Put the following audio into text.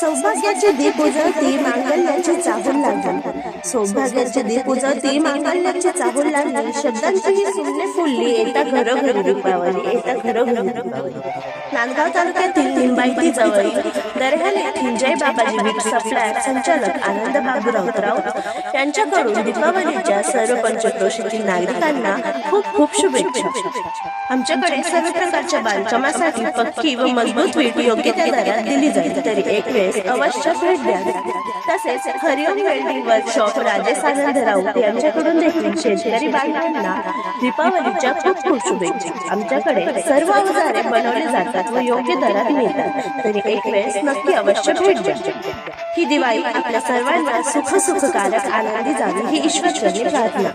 सौभाग्याचे दीप उजळते मांगल्याची चाहूल लागतात सौभाग्याचे दीप उजळती मांगल्याची चाहूल लागली. शब्दांची ही सुमने फुलली. येता घरोघरी दीपावली येता घरोघरी दीपावली नांदगाव तालुक्यातील लिंबायती जवळी दर्याल येथील जय बाबाजी वीट सप्लायर संचालक आनंद बाबू राऊतराव यांच्याकडून दीपावलीच्या सर्व पंचक्रोशीतील नागरिकांना खूप खूप शुभेच्छा. आमच्याकडे सर्व प्रकारच्या बांधकामासाठी पक्की व मजबूत वीट योग्य त्या दरात दिली जाईल. तरी एक वेळेस अवश्य भेट द्या. तसेच हरिओम वेल्डिंग वर्कशॉप राजेश आनंद राऊत यांच्याकडून देखील शेतकरी बांधवांना दीपावलीच्या खूप खूप शुभेच्छा. आमच्याकडे सर्व अवजारे बनवले जातात व योग्य दरात मिळतात. तरी एक वेळेस नक्की अवश्य भेट द्या. ही दिवाळी आपल्या सर्वांना सुख सुखकारक आनंदी जावी ही ईश्वरचरणी प्रार्थना.